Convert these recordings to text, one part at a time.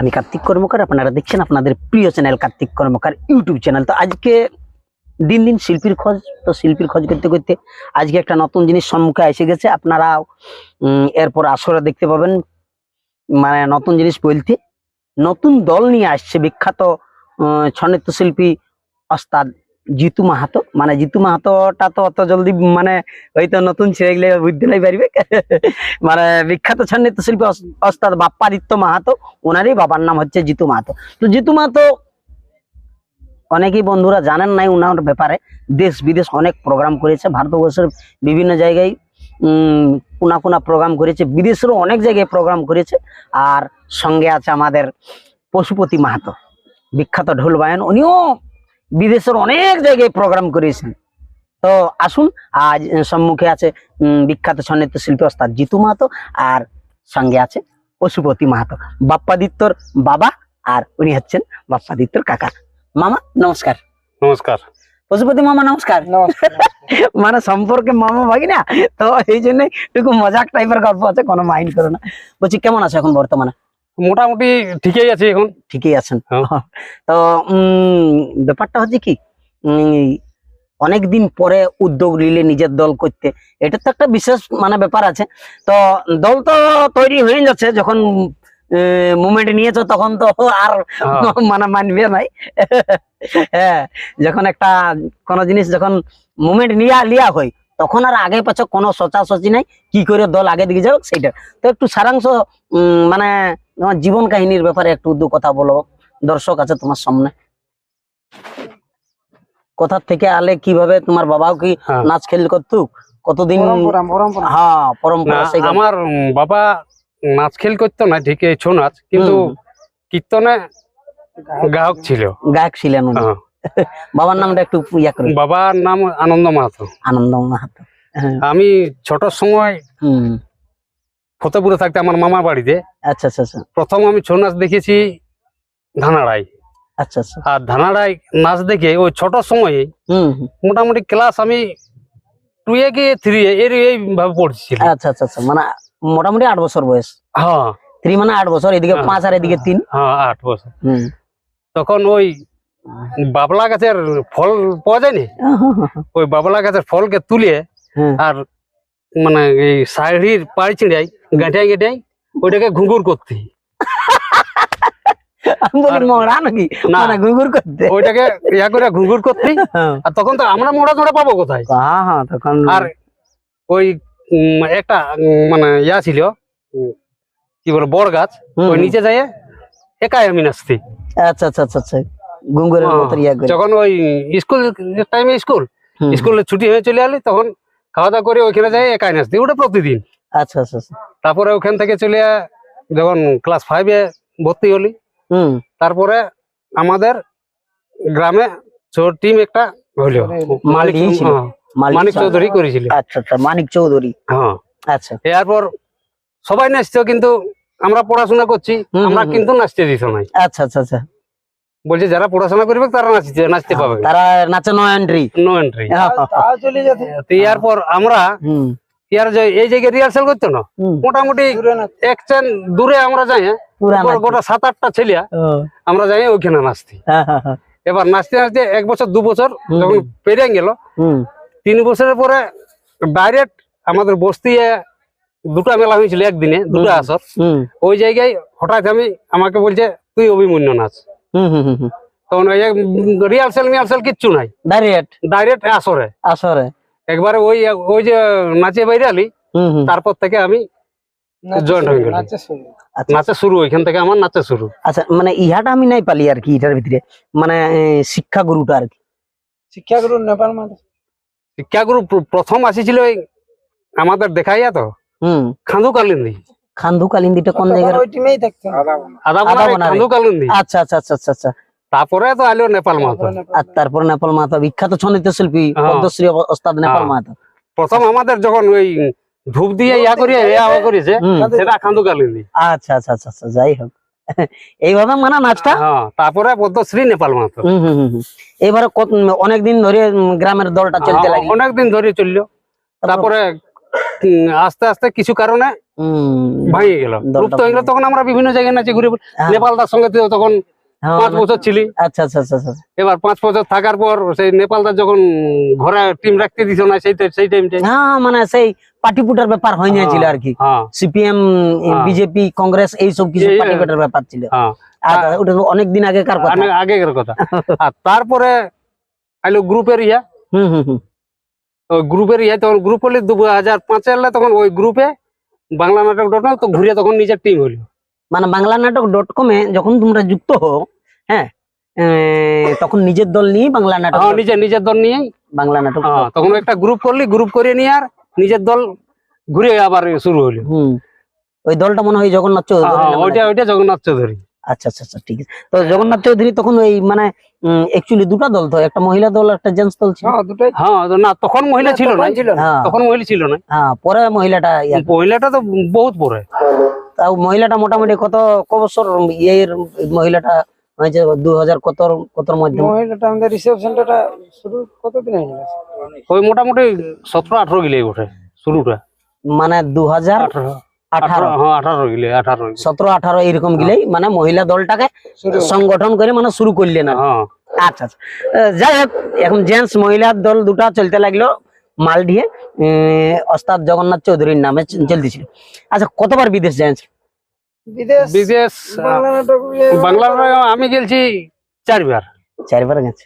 আমি কার্তিক কর্মকার, আপনারা দেখছেন আপনাদের প্রিয় channel Kartik Karmakar YouTube channel. তো আজকে দিন দিন শিল্পীর খোঁজ, তো শিল্পীর খোঁজ করতে করতে আজকে একটা নতুন জিনিস সম্মুখে এসে গেছে। আপনারা এরপর আসরে দেখতে পাবেন মানে নতুন জিনিস বলতে নতুন দল নিয়ে আসছে বিখ্যাত ছ শিল্পী ওস্তাদ জিতু মাহাতো। মানে জিতু মাহাতোটা তো অত জলদি মানে হয়তো নতুন ছেড়ে গেলে বুঝতে নাই পারবে। মানে বিখ্যাত ছন্নৃত্য শিল্পী ওস্তাদ বাপ্পাদিত্য মাহাতো, ওনারই বাবার নাম হচ্ছে জিতু মাহাতো। তো জিতু মাহাতো অনেকেই বন্ধুরা জানেন নাই ওনার ব্যাপারে। দেশ বিদেশ অনেক প্রোগ্রাম করেছে, ভারতবর্ষের বিভিন্ন জায়গায় কোনা কোনা প্রোগ্রাম করেছে, বিদেশেরও অনেক জায়গায় প্রোগ্রাম করেছে। আর সঙ্গে আছে আমাদের পশুপতি মাহাতো, বিখ্যাত ঢোল বায়ন। উনিও বিদেশের অনেক জায়গায় প্রোগ্রাম করেছেন তো আসুন আজ সম্মুখে আছে বিখ্যাত সন্নৃত্য শিল্পী ওস্তাদ জিতু মাহাতো আর সঙ্গে আছে পশুপতি মাহাতো। বাপ্পাদিত্যর বাবা আর উনি হচ্ছেন বাপ্পাদিত্যর কাকা। মামা নমস্কার। নমস্কার। পশুপতি মামা নমস্কার। মানে সম্পর্কে মামা ভাই না তো এই জন্য একটু মজাক টাইপের গল্প আছে কোনো মাইন্ড করো না। বলছি কেমন আছে এখন বর্তমানে? মোটামুটি ঠিকই আছে এখন ঠিকই আছেন হ্যাঁ। তো ব্যাপারটা হচ্ছে কি অনেক দিন পরে উদ্যোগ নিলে নিজের দল করতে এটা তো একটা বিশেষ মানে ব্যাপার আছে তো দল তো তৈরি হয়ে যাচ্ছে যখন মুভমেন্ট নিয়েছো তখন তো আর হ্যাঁ। মানে মানবে নাই হ্যাঁ যখন একটা কোনো জিনিস যখন মুভমেন্ট নিয়া লিয়া হয় তখন আর আগে পাছে কোনো সোচাসচি নাই কি করে দল আগে দিকে যাও সেটা তো একটু সারাংশ উম, মানে তোমার জীবন কাহিনীর ব্যাপারে একটু দু কথা বলো। দর্শক আছে তোমার সামনে। কোথা থেকে আলে কীভাবে তোমার বাবাও কি হ্যাঁ। নাচ খেল করতো কতদিন হ্যাঁ পরম্পরা আমার বাবা নাচ খেল করতো না ঠিক এই ছৌ নাচ। কিন্তু। কীর্তনে গায়ক ছিল। গায়ক ছিলেন। বাবার নামটা একটু ইয়া করে বাবার নাম আনন্দ মাহাতো। আনন্দ মাহাতো। হ্যাঁ, আমি ছোট সময় হুম। ফতেপুরে থাকতে আমার মামার বাড়িতে। আচ্ছা আচ্ছা আচ্ছা। প্রথম আমি ছৌ নাচ দেখেছি ধানাড়াই। আচ্ছা আচ্ছা। আর ধানাড়াই নাচ দেখে ওই ছোট সময়ে মোটামুটি ক্লাস আমি টু এ কে থ্রি এ এর এইভাবে পড়ছিলাম। আচ্ছা আচ্ছা আচ্ছা। মানে মোটামুটি আট বছর বয়স। হ্যাঁ। থ্রি মানে আট বছর এদিকে হ্যাঁ। পাঁচ আর এদিকে তিন। হ্যাঁ আট বছর। হুম। তখন ওই বাবলা গাছের ফল পাওয়া যায়নি? ওই বাবলা গাছের ফলকে তুলে হ্যাঁ। আর মানে এই শাড়ির পাড়ি ছিঁড়াই গাঁটাই গাঁটাই ওইটাকে ঘুঙ্গুর করতে। ওইটাকে ইয়া করে করতে। হ্যাঁ। আর তখন তো আমরা মোড়া ধরে পাবো কোথায়? হ্যাঁ, তখন আর ওই একটা মানে ইয়া ছিল কি বলে বড় গাছ ওই নিচে একাই আমি নাচতি। আচ্ছা আচ্ছা আচ্ছা। হ্যাঁ, মতো ইয়া করে। যখন ওই স্কুল টাইমে স্কুল স্কুলে ছুটি হয়ে চলে আলি তখন খাওয়া দাওয়া করে ওইখানে যাই একাই নাচতি ওটা প্রতিদিন। আচ্ছা আচ্ছা আচ্ছা। তারপরে ওখান থেকে চলে যখন ক্লাস ফাইভে ভর্তি হলি। তারপরে আমাদের গ্রামে টিম একটা হইল মালিক দিয়েছিল? হ্যাঁ, মানিক চৌধুরী। করেছিল। আচ্ছা আচ্ছা মানিক চৌধুরী। হ্যাঁ। আচ্ছা। এরপর সবাই নাচতো কিন্তু আমরা পড়াশোনা করছি আমরা কিন্তু নাচতে দিত নাই। আচ্ছা আচ্ছা আচ্ছা। বলছে যারা পড়াশোনা করবে তারা নাচতে নাচতে পাবে। তারা নাচে নো এন্ট্রি নো এন্ট্রি হ্যাঁ, তো এরপর আমরা ইয়ার যে এই জায়গায় রিহার্সাল করতো না? মোটামুটি এক চান দূরে আমরা যাই হ্যাঁ, গোটা- সাত আটটা ছেলিয়া আমরা যাই ওইখানে নাচতি। হ্যাঁ, হ্যাঁ, হ্যাঁ, এবার নাচতে নাচতে এক বছর দু বছর যখন পেরিয়ে গেল তিন বছরের পরে ডাইরেক্ট আমাদের বস্তি দুটা মেলা হয়েছিল একদিনে দুটা আসর। হুম। ওই জায়গায় হঠাৎ আমি আমাকে বলছে তুই অভিমন্য নাচ। হুম হুম হুম হুম। তখন ওই রিহার্সাল মিহার্সাল কিচ্ছু নাই। ডাইরেক্ট ডাইরেক্ট আসরে। আসরে। একবারে ওই ওই যে নাচে বাইরে আলি হুম হুম। তারপর থেকে আমি জয়েন্ট হয়ে গেল আচ্ছা। নাচে শুরু ওইখান থেকে আমার নাচে শুরু। আচ্ছা মানে ইহাটা আমি নাই পালি আর কি এটার ভিতরে। মানে শিক্ষা গুরুটা আর কি। শিক্ষাগুরু নেপাল মাঝে শিক্ষাগুরু প্র- প্রথম আসিছিল ওই আমাদের দেখাইয়া তো। হুম। খান্দু কালিন্দি। খান্দু কালিন্দিটা কোন জায়গার? ওই টিমেই থাকতো আদাবনারে। আচ্ছা আচ্ছা আচ্ছা আচ্ছা আচ্ছা তারপরে তো আলো নেপাল মাহাতো আর তারপর নেপাল বিখ্যাত ছন্দিত শিল্পী হ্যাঁ। পদ্মশ্রী ওস্তাদ নেপাল হ্যাঁ। প্রথম আমাদের যখন ওই ধূপ দিয়ে ইয়া করিয়ে ইয়া করেছে সেটা খান্দু কালিন্দি আচ্ছা আচ্ছা আচ্ছা আচ্ছা যাই হোক। এইভাবে মানে নাচটা? হ্যাঁ তারপরে পদ্মশ্রী নেপাল মাহাতো হুম হুম হুম হুম। এবারে অনেকদিন ধরে গ্রামের দলটা চলতে লাগল। অনেকদিন ধরে চলল। তারপরে আস্তে আস্তে কিছু কারণে ভাঙে গেল। লুপ্ত হয়ে গেল। তখন আমরা বিভিন্ন জায়গায় নাচি ঘুরে হ্যাঁ। নেপালদার সঙ্গে তখন হ্যাঁ, পাঁচ বছর ছিলি। আচ্ছা আচ্ছা আচ্ছা আচ্ছা। এবার পাঁচ বছর থাকার পর সেই নেপালদার যখন ঘরে টিম রাখতে দিছ না সেই সেই টাইমটা হ্যাঁ মানে সেই পার্টি পুটার ব্যাপার হয়ে গিয়েছিল আর কি। হ্যাঁ। সিপিএম হ্যাঁ। বিজেপি কংগ্রেস এইসব কিছু এই, পার্টি এই, পুটার ব্যাপার ছিল। হ্যাঁ। আর ওটা তো অনেকদিন আগেকার কথা। আগেকার কথা। আর তারপরে আইলো গ্রুপের ইয়া। হুম হুম হুম। গ্রুপের ইয়া তখন গ্রুপ হলে দু হাজার পাঁচে তখন ওই গ্রুপে বাংলা নাটক ডট তো ঘুরে তখন নিজের টিম হইল মানে বাংলা নাটক ডট কমে যখন তোমরা যুক্ত হো হ্যাঁ তখন নিজের দল নিয়ে বাংলা নাটক হ্যাঁ নিজের নিজের দল নিয়ে বাংলা নাটক হ্যাঁ তখন একটা গ্রুপ করলি গ্রুপ করে নিয়ে আর নিজের দল ঘুরে আবার শুরু হুম ওই দলটা মনে হয় জগন্নাথ চৌধুরী হ্যাঁ, ওইটা ওইটা জগন্নাথ চৌধুরী। আচ্ছা আচ্ছা আচ্ছা ঠিক আছে। তো জগন্নাথ চৌধুরী তখন ওই মানে অ্যাকচুয়ালি দুটো দল তো একটা মহিলা দল একটা জেন্টস দল ছিল। হ্যাঁ হ্যাঁ না তখন মহিলা ছিল না। তখন ছিল না। হ্যাঁ। তখন মহিলা ছিল না। হ্যাঁ পরে মহিলাটা ইয়া মহিলাটা তো বহুত পরে তাও মহিলাটা মোটামুটি কত ক বছর ইয়ের মহিলাটা হয়েছে? দু হাজার কত কতর মধ্যে? মহিলাটা আমাদের রিসেপশনটা শুরু কতদিন হয়ে গেল? ওই মোটামুটি সতেরো আঠারো গিলে ওঠে শুরুটা। মানে দু হাজার আঠারো। আঠারো। আঠারো আঠারো হ্যাঁ গিলে সতেরো আঠারো এরকম গিলেই মানে মহিলা দলটাকে সংগঠন করে মানে শুরু করলেন হ্যাঁ। আচ্ছা আচ্ছা। যাই হোক এখন জেন্টস মহিলার দল দুটা চলতে লাগল মালডিহে। উম, ওস্তাদ জগন্নাথ চৌধুরীর নামে চলতেছিল। আচ্ছা কতবার বিদেশ যাচ্ছেন বিদেশ বাংলা আমি গেছি চারবার। চারবার গেছে?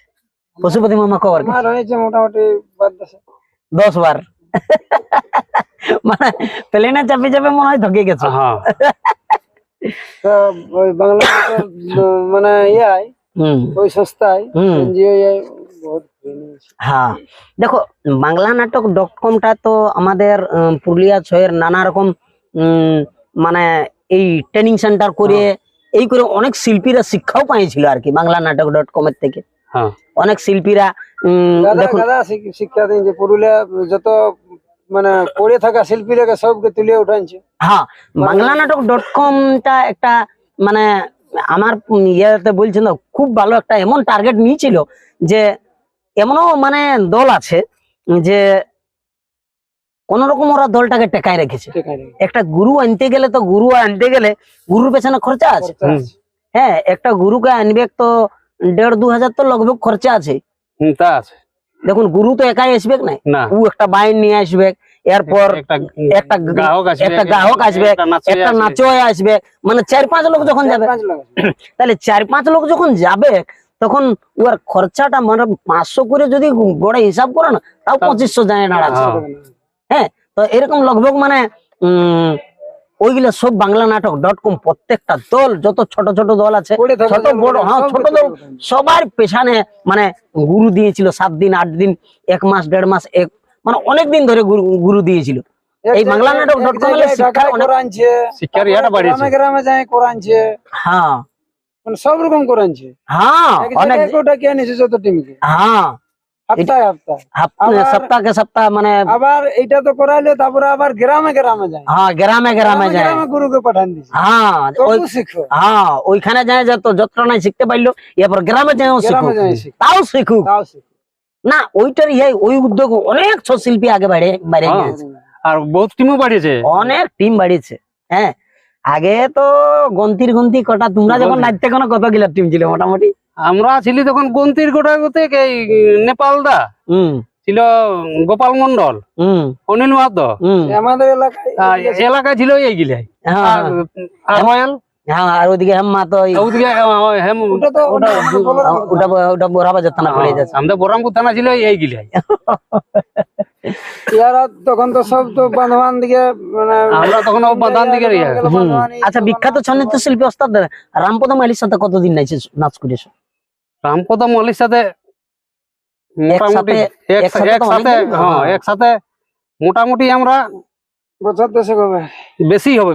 পশুপতি মামা কবার গেছে? মোটামুটি বাদ দশ বার মানে প্লেনে চাপে চাপে মনে হয় থকে গেছে। হ্যাঁ। তো ওই বাংলা মানে ইয়াই হুম। ওই সস্তায়। হ্যাঁ। দেখো বাংলা নাটক ডট কমটা তো আমাদের উম, পুরুলিয়া ছয়ের নানা রকম মানে এই ট্রেনিং সেন্টার করে এই করে অনেক শিল্পীরা শিক্ষাও পাইছিল আর কি বাংলা নাটক ডট কম এর থেকে। হ্যাঁ। অনেক শিল্পীরা দেখুন শিক্ষা দিন যে পুরুলিয়া যত মানে পড়ে থাকা শিল্পীরাকে সবকে তুলে উঠাইছে। হ্যাঁ বাংলা নাটক ডট কমটা একটা মানে আমার ইয়েতে বলছেন খুব ভালো একটা এমন টার্গেট নিয়েছিল যে এমনও মানে দল আছে যে কোন রকম ওরা দলটাকে টেকায় রেখেছে। একটা গুরু আনতে গেলে তো গুরু আনতে গেলে গুরুর পেছনে খরচা আছে। হ্যাঁ একটা গুরুকে আনবে তো দেড় দু হাজার তো লগভগ খরচা আছে। তা আছে। দেখুন গুরু তো একাই আসবে না ও একটা বাইন নিয়ে আসবে এরপর একটা একটা গ্রাহক আসবে একটা গ্রাহক আসবে, একটা নাচে আসবে। নাচয় আসবে মানে চার পাঁচ লোক যখন যাবে। তাহলে চার পাঁচ লোক যখন যাবে তখন ওর খরচাটা মানে পাঁচশো করে যদি গড়ে হিসাব করো না তাও তাও- পঁচিশশো যায় দাঁড়াচ্ছে হ্যাঁ। তো এরকম লগভগ মানে উম ওইগুলো সব বাংলা নাটক ডট কম প্রত্যেকটা দল যত ছোট ছোট দল আছে ছোট বড় হ্যাঁ ছোট দল সবার পেছনে মানে গুরু দিয়েছিল সাত দিন আট দিন এক মাস দেড় মাস এক মানে অনেক দিন ধরে গুরু দিয়েছিল। এই বাংলা নাটক ডট কম জায়গায় শিক্ষার অনেক- শিক্ষার ইয়াটা বাড়িয়েছে। গ্রামে গ্রামে যায় করাইছে হ্যাঁ। মানে সব রকম করাইছে হ্যাঁ অনেক কোটা কে নিছে যত টিমকে হ্যাঁ। সপ্তাহে সপ্তাহে মানে আবার এইটা তো করাইলে তারপরে আবার গ্রামে গ্রামে যায়। হ্যাঁ গ্রামে গ্রামে যায়। গুরুকে পাঠান দিছে। হ্যাঁ হ্যাঁ ওইখানে যায় যত যতটা নাই শিখতে পারল এরপর গ্রামে যায় তাও শিখুক। না ওইটার ইয়ে ওই উদ্যোগ অনেক শিল্পী আগে বাড়ে বাইরে হ্যাঁ। আর বহুত টিমও বাড়িয়েছে। অনেক টিম বাড়িয়েছে। হ্যাঁ আগে তো গন্তির গন্তি কটা তোমরা যখন। নাচতে কোনো কত গিলা টিম ছিল মোটামুটি। আমরা ছিলি তখন গন্তির গোটা গোতে এই নেপালদা ছিল গোপাল মন্ডল হুম। অনিল মাহাতো। আমাদের এলাকায় এলাকায় ছিল এইগুলাই হ্যাঁ আর রয়্যাল হ্যাঁ আর ওদিকে হেম্মা তো ওদিকে হেম ওটা তো ওটা ওটা বলার কথা। ওটা ওটা বোরাবাজার থানা পড়ে যাচ্ছে আমাদের বরামপুর থানা ছিল এইগুলাই ইয়ারা তখন তো সব তো দিকে মানে আমরা তখন দিকে আচ্ছা বিখ্যাত ছন্দিত শিল্পী ওস্তাদ রামপদ মালির সাথে কতদিন নাচে নাচ করেছ রামপদ মল্লির সাথে মোটামুটি একসাথে হ্যাঁ। একসাথে মোটামুটি আমরা বছর দেশে বেশি হবে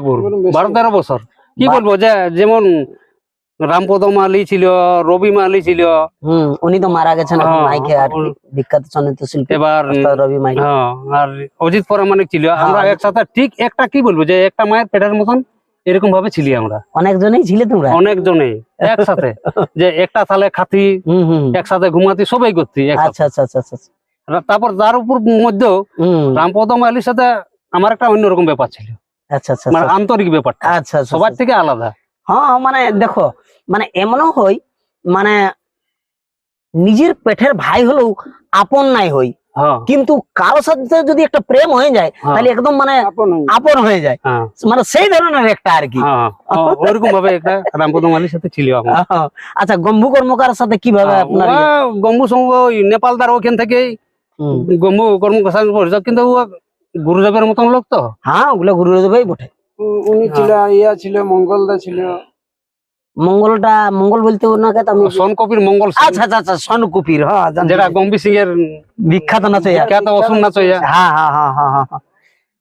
বারো তেরো বছর। কি বলব যে যেমন রামপদ মালি ছিল রবি মালি ছিল। হম উনি তো মারা গেছেন হ্যাঁ, মাইকে আর বিখ্যাত শিল্পী এবার রবি মাইকে হ্যাঁ আর অজিত পরামানিক ছিল। আমরা। একসাথে ঠিক একটা কি বলব যে একটা মায়ের পেটের মতন এরকম ভাবে ছিলি আমরা। অনেকজনেই ছিলে তোমরা? অনেকজনে একসাথে। যে একটা থালে খাতি একসাথে ঘুমাতি সবাই করতি আচ্ছা আচ্ছা আচ্ছা আচ্ছা তারপর তার উপর মধ্যেও হুম। রামপদ মালির সাথে আমার একটা অন্যরকম ব্যাপার ছিল। আচ্ছা আচ্ছা মানে আচ্ছা। আন্তরিক ব্যাপারটা। আচ্ছা আচ্ছা সবার থেকে আলাদা। হ্যাঁ মানে দেখো মানে এমনও হয় মানে নিজের পেটের ভাই হলেও আপন নাই হই। কিন্তু কারোর সাথে যদি একটা প্রেম হয়ে যায় হ্যাঁ। তাহলে একদম মানে আপন হয়ে যায়। হয়ে হ্যাঁ। মানে সেই ধরনের একটা আর কি। হ্যাঁ হ্যাঁ, ওরকম ভাবে একটা সাথে ছিল আমার আচ্ছা গম্ভু কর্মকার সাথে কীভাবে হ্যাঁ, আপনার ইয়ে? গম্বু সঙ্গ ওই নেপালদার ওখান থেকে হুম। গম্বু কর্মকার কিন্তু ও গুরুদেবের মতন লোক তো। হ্যাঁ ওগুলো গুরুদেবই বটে। উনি হ্যাঁ। ছিল ইয়া ছিল মঙ্গলদা ছিল। মঙ্গলটা মঙ্গল বলতে ওনাকে তো আমি মঙ্গল আচ্ছা আচ্ছা আচ্ছা সনকুপির হ্যাঁ যেটা। গম্বি সিং এর বিখ্যাত নাচ হইয়া বিখ্যাত অসুর নাচ হইয়া হ্যাঁ হ্যাঁ হ্যাঁ হ্যাঁ হ্যাঁ হ্যাঁ।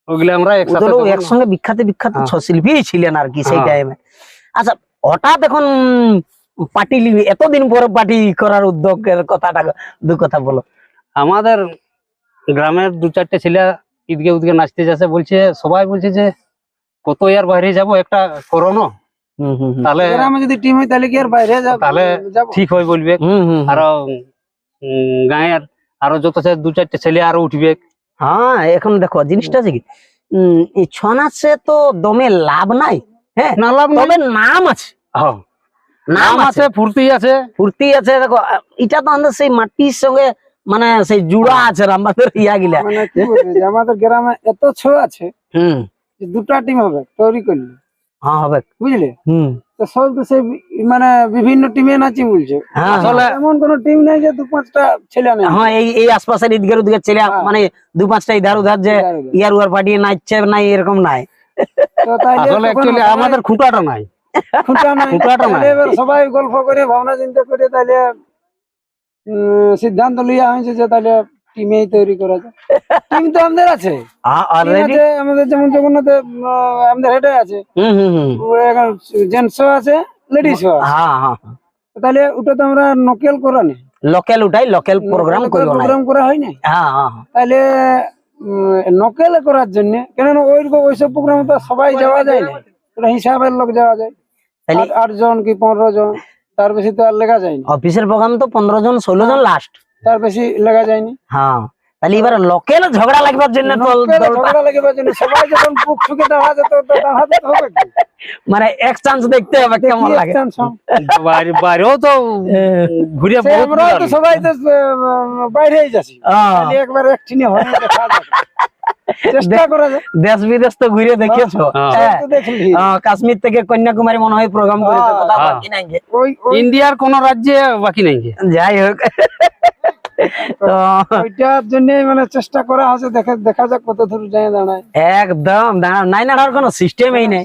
ওগুলো আমরা একসাথে একসঙ্গে বিখ্যাত বিখ্যাত হ্যাঁ। ছ শিল্পী ছিলেন আর কি সেই। টাইমে আচ্ছা হঠাৎ এখন পার্টি এতদিন পরে পার্টি করার উদ্যোগের কথাটা দু কথা বলো আমাদের গ্রামের দু চারটে ছেলে ঈদকে উদকে নাচতে যাচ্ছে বলছে সবাই বলছে যে কত ইয়ার বাইরে যাব একটা করোনা। তাহলে গ্রামে যদি টিম হয় তাহলে কি আর বাইরে যাব? তাহলে ঠিক হয় বলবে। হুম হুম হুম। আরও গাঁয়ের আরও যত দু চারটে ছেলে আরও উঠবে। হ্যাঁ এখন দেখো জিনিসটা আছে কি? উম, এই ছৌ নাচে তো দমে লাভ নাই হ্যাঁ? না লাভ তবে নাম আছে। হ্যাঁ, নাম আছে ফুর্তি আছে। ফুর্তি আছে দেখো এটা তো আমাদের সেই মাটির সঙ্গে মানে সেই জুড়া আছে আমাদের ইয়া গিলা। মানে আমাদের গ্রামে এত ছো আছে হুম। দুটা টিম হবে তৈরি করলে। হ্যাঁ হবে। বুঝলে? হুম। তো সব তো সেই মানে বিভিন্ন টিমে নাচি বলছে। হ্যাঁ আসলে এমন কোন টিম নেই যে দু পাঁচটা ছেলে নেই হ্যাঁ এই এই আশপাশের ছেলে হ্যাঁ। মানে দু পাঁচটা ইধার উধার যে। ইয়ার উয়ার নাচছে নাই এরকম নাই। তো আসলে অ্যাকচুয়ালি আমাদের খুঁটাটা নাই। খুঁটা নাই। খুঁটাটা নাই। এবার সবাই গল্প করে ভাবনা চিন্তা করে তাহলে উম, সিদ্ধান্ত লিয়া হয়েছে যে তাহলে টিমেই তৈরি করা যায়। টিম তো আমাদের আছে। আমাদের যেমন জগন্নাথে আমাদের হেডে আছে। জেন্টসও আছে লেডিসও আছে। হ্যাঁ হ্যাঁ। তাহলে ওটা তো আমরা নকেল করা নেই। লোকাল উঠাই লোকাল প্রোগ্রাম প্রোগ্রাম করা হয় না হ্যাঁ হ্যাঁ হ্যাঁ। তাহলে নকেল করার জন্য কেননা ওই ওইসব প্রোগ্রাম তো সবাই যাওয়া যায় না। ওটা হিসাবের লোক যাওয়া যায়। আট- জন কি পনেরো জন তার বেশি তো আর লেখা যায়নি অফিসের প্রোগ্রাম তো পনেরো জন ষোলো জন লাস্ট তার বেশি লাগা যায়নি। হ্যাঁ তাহলে এবার লোকাল ঝগড়া লাগবার জন্য ঝগড়া সবাই যখন বুক ঠুকে দাঁড়া তো দাঁড়াতে হবে মানে এক চান্স দেখতে হবে কেমন লাগে। বাইরে বাইরেও তো ঘুরে সে তো সবাই তো বাইরেই যাচ্ছি। হ্যাঁ, একবার একটিনে হয় দেশ বিদেশ তো ঘুরে দেখেছ হ্যাঁ। হ্যাঁ। তো দেখলি। হ্যাঁ, কাশ্মীর থেকে কন্যাকুমারী মনে হয় প্রোগ্রাম করেছে কোথাও। বাকি নাই যে। ওই ওই ইন্ডিয়ার কোন রাজ্যে বাকি নাই যাই হোক। তো ওইটার জন্য মানে চেষ্টা করা হচ্ছে দেখা দেখা যাক কত দূর যায় দাঁড়ায় একদম নাই কোনো সিস্টেমই নেই।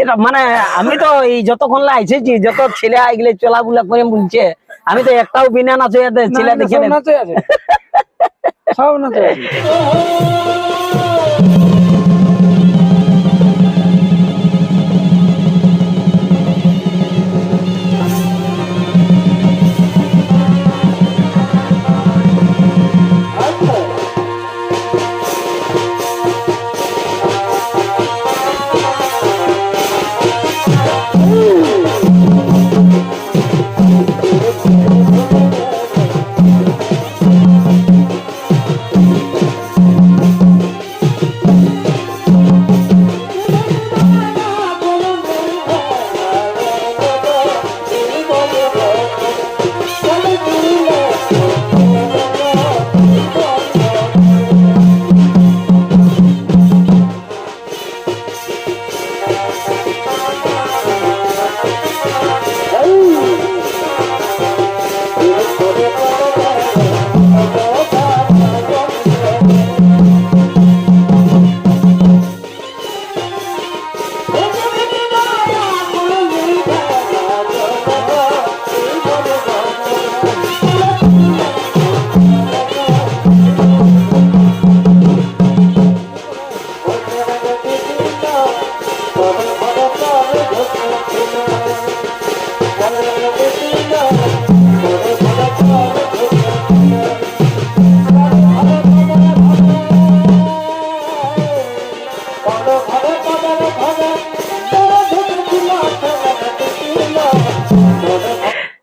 এটা মানে আমি তো এই যতক্ষণ লাইছেছি যত ছেলে এগুলো চলাবুলা করে বলছে আমি তো একটাও বিনা নাচে ছেলে দেখে সব নেই।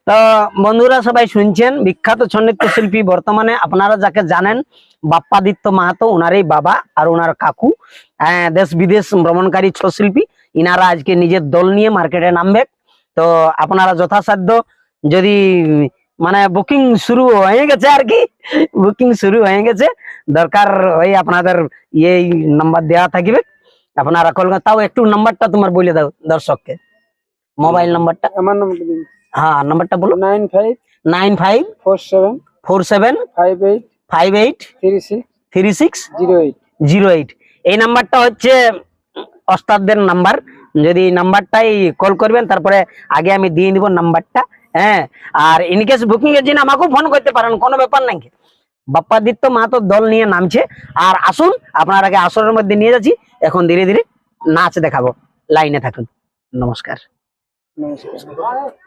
তো বন্ধুরা সবাই শুনছেন বিখ্যাত ছন্নৃত্য শিল্পী বর্তমানে আপনারা যাকে জানেন বাপ্পাদিত্য মাহাতো ওনারই বাবা আর ওনার কাকু। আহ, দেশ বিদেশ ভ্রমণকারী ছৌ শিল্পী ইনারা আজকে নিজের দল নিয়ে মার্কেটে নামবে। তো আপনারা যথাসাধ্য যদি মানে বুকিং শুরু হয়ে গেছে আর কি বুকিং শুরু হয়ে গেছে দরকার ওই আপনাদের এই নাম্বার দেওয়া থাকবে। আপনারা কলকাতা তাও একটু নাম্বারটা তোমার বলে দাও দর্শককে। মোবাইল নাম্বারটা আমার নাম্বারটা দিন হ্যাঁ নাম্বারটা বলো nine five nine five four seven four seven five eight five eight three six three six zero eight zero eight. এই নাম্বারটা হচ্ছে ওস্তাদদের নাম্বার। যদি এই নাম্বারটাই কল করবেন তারপরে আগে আমি দিয়ে দিব নাম্বারটা হ্যাঁ। আর ইনকেস বুকিং এর জন্য আমাকেও ফোন করতে পারেন কোনো ব্যাপার নাই। বাপ্পাদিত্য মাহাতো দল নিয়ে নামছে। আর আসুন আপনারাকে আসরের মধ্যে নিয়ে যাচ্ছি। এখন ধীরে ধীরে নাচ দেখাবো। লাইনে থাকুন। নমস্কার। নমস্কার।